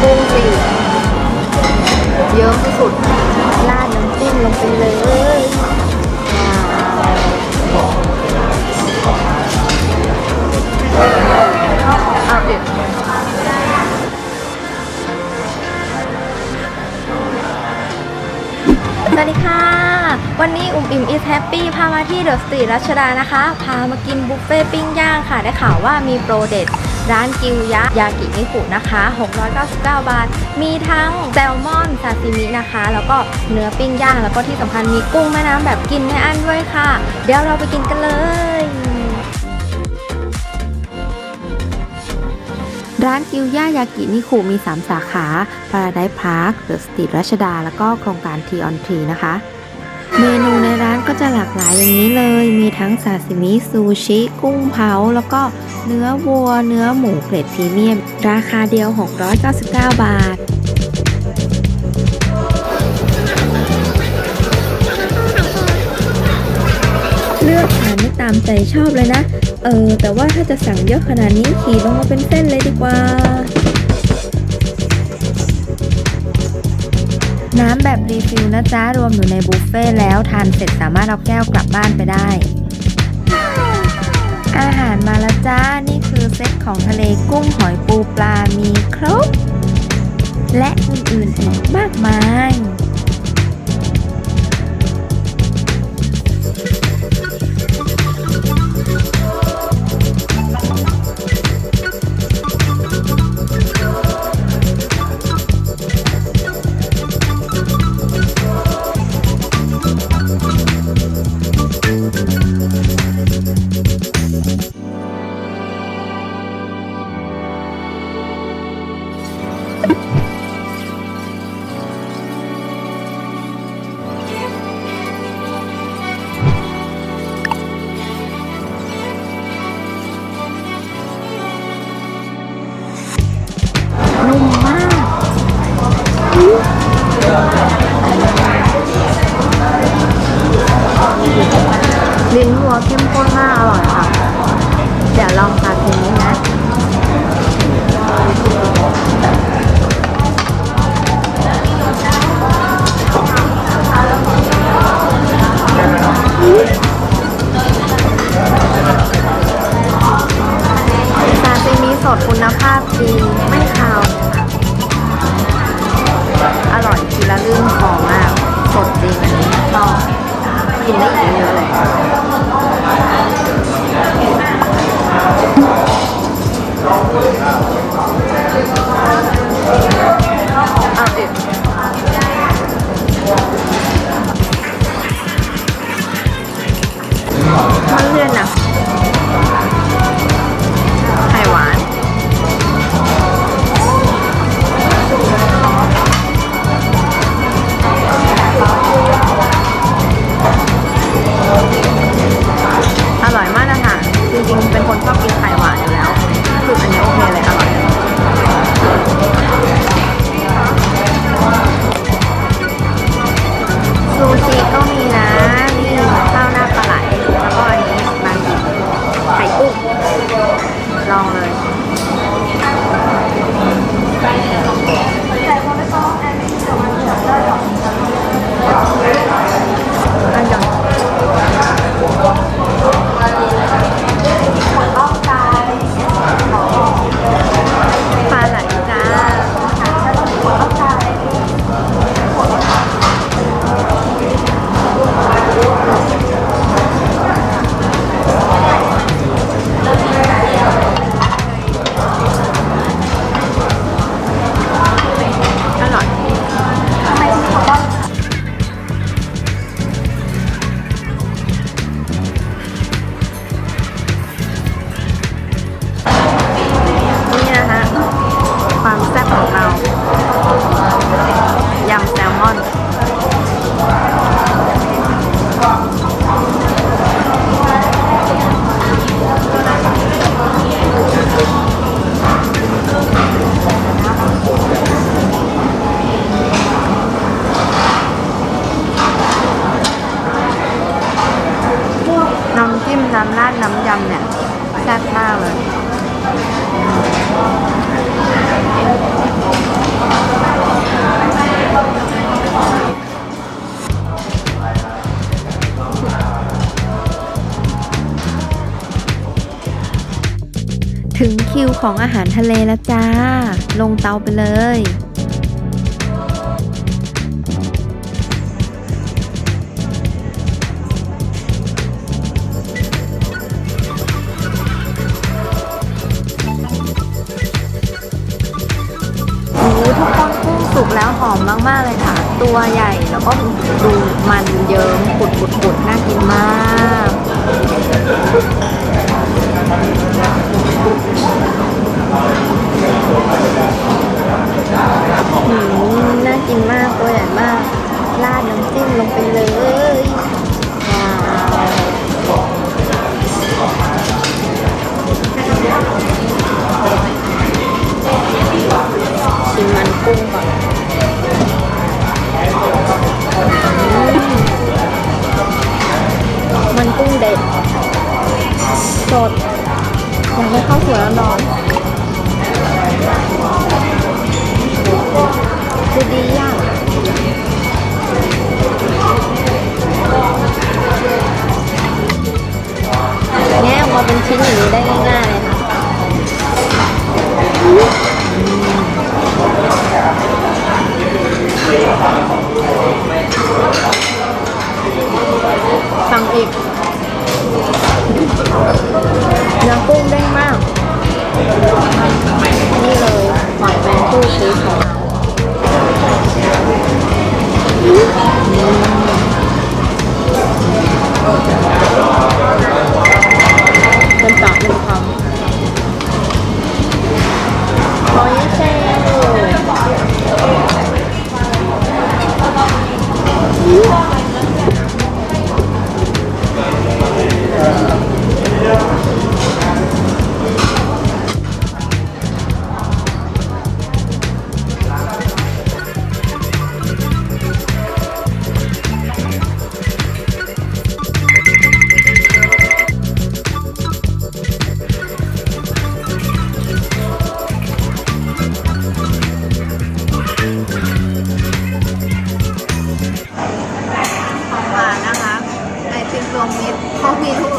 กุ้งสิเยอะที่สุดราดน้ำจิ้มลงไปเลยว้าเอาดิสวัสดีค่ะ วันนี้อุ่มอิ่มอีสแฮปปี้พามาที่เดอะสตรีทรัชดานะคะ พามากินบุฟเฟ่ปิ้งย่างค่ะ ได้ข่าวว่ามีโปรเด็ด ร้านกิวยะยากินิคุนะคะ 699 บาท มีทั้งแซลมอนซาซิมินะคะ แล้วก็เนื้อปิ้งย่าง แล้วก็ที่สำคัญมีกุ้งแม่น้ำแบบกินไม่อั้นด้วยค่ะ เดี๋ยวเราไปกินกันเลยร้านกิวยายากินิคุมี 3 สาขา Paradise Park เดอะสตรีทรัชดา แล้วก็โครงการ T on T นะคะ เมนู ร้านก็จะหลากหลายอย่างนี้เลย มีทั้งซาซิมิซูชิ กุ้งเผา แล้วก็เนื้อวัว เนื้อหมูเกรดพรีเมียม ราคาเดียว 699 บาทเลือกทานได้ตามใจชอบเลยนะ เออ แต่ว่าถ้าจะสั่งเยอะขนาดนี้ขี่ลงมาเป็นเส้นเลยดีกว่า น้ำแบบรีฟิลนะจ๊ะ รวมอยู่ในบุฟเฟ่ต์แล้วทานเสร็จสามารถเอาแก้วกลับบ้านไปได้ อาหารมาแล้วจ้า นี่คือเซตของทะเลกุ้งหอยปูปลามีครบ และอื่นๆอีกมากมาย เดี๋ยวลองซาซิมินะซาซิมิสดคุณภาพดีไม่คาวอร่อยทีละลื่นคอมากสดจริงอันนี้ชอบกินได้อีกเยอะเลย เอ น้ำราดน้ำยำเนี่ยแซ่บมากเลยถึงคิวของอาหารทะเลแล้วจ้า ลงเตาไปเลย สุกแล้วหอมมากๆเลยค่ะ ตัวใหญ่แล้วก็ดูมันเยิ้มปุดขุดขุดน่ากินมาก มิต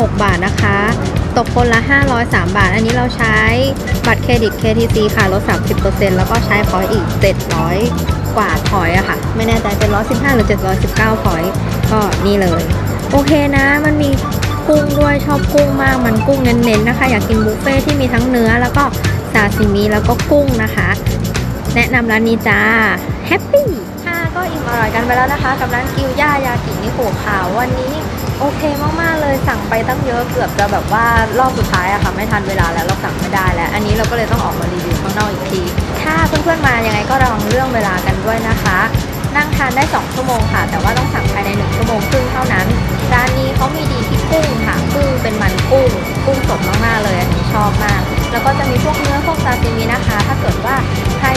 6 บาทนะคะ ตกคนละ 503 บาท อันนี้เราใช้บัตรเครดิต KTC ค่ะลด 30%แล้วก็ใช้พอยต์อีก 700 กว่าพอยต์อะค่ะ ไม่แน่ใจเป็น 115 หรือ 719พอยต์ก็นี่เลย โอเคนะมันมีกุ้งด้วยชอบกุ้งมากมันกุ้งเน้นๆนะคะ อยากกินบุฟเฟ่ที่มีทั้งเนื้อแล้วก็ซาซิมิแล้วก็กุ้งนะคะ แนะนำร้านนี้จ้าแฮปปี้ ก็อิ่มอร่อยกันไปแล้วนะคะ กับร้านกิวย่ายากินิโขขาววันนี้โอเคมากๆเลยสั่งไปตั้งเยอะเกือบจะแบบว่ารอบสุดท้ายอะค่ะ ไม่ทันเวลาแล้วเราสั่งไม่ได้แล้ว อันนี้เราก็เลยต้องออกมารีวิวข้างนอกอีกที ถ้าเพื่อนๆมายังไงก็ระวังเรื่องเวลากันด้วยนะคะ นั่งทานได้ 2 ชั่วโมงค่ะ แต่ว่าต้องสั่งภายใน 1 ชั่วโมงครึ่งเท่านั้นร้านนี้เขามีดีที่กุ้งค่ะกุ้งเป็นมันกุ้งกุ้งสดมากๆเลยอันนี้ชอบมาก แล้วก็จะมีพวกเนื้อพวกซาซิมินะคะ ถ้าเกิดว่า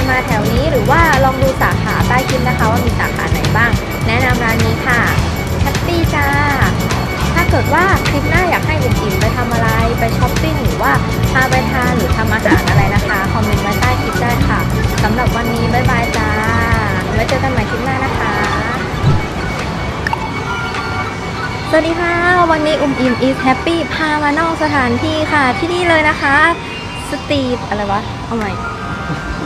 มาแถวนี้หรือว่าลองดูสาขาใต้คลิปนะคะ ว่ามีสาขาไหนบ้าง แนะนำร้านนี้ค่ะแฮปปี้จ้า ถ้าเกิดว่าคลิปหน้าอยากให้อุ่มอิ่มไปทำอะไรไปช้อปปิ้งหรือว่าพาไปทานหรือทำอาหารอะไรนะคะคอมเมนต์ไว้ใต้คลิปได้ค่ะสำหรับวันนี้บ๊ายบายจ้าไว้เจอกันใหม่คลิปหน้านะคะสวัสดีค่ะ วันนี้อุ่มอิ่ม is happy พามานอกสถานที่ค่ะที่นี่เลยนะคะ สตรีทอะไรวะ เอาใหม่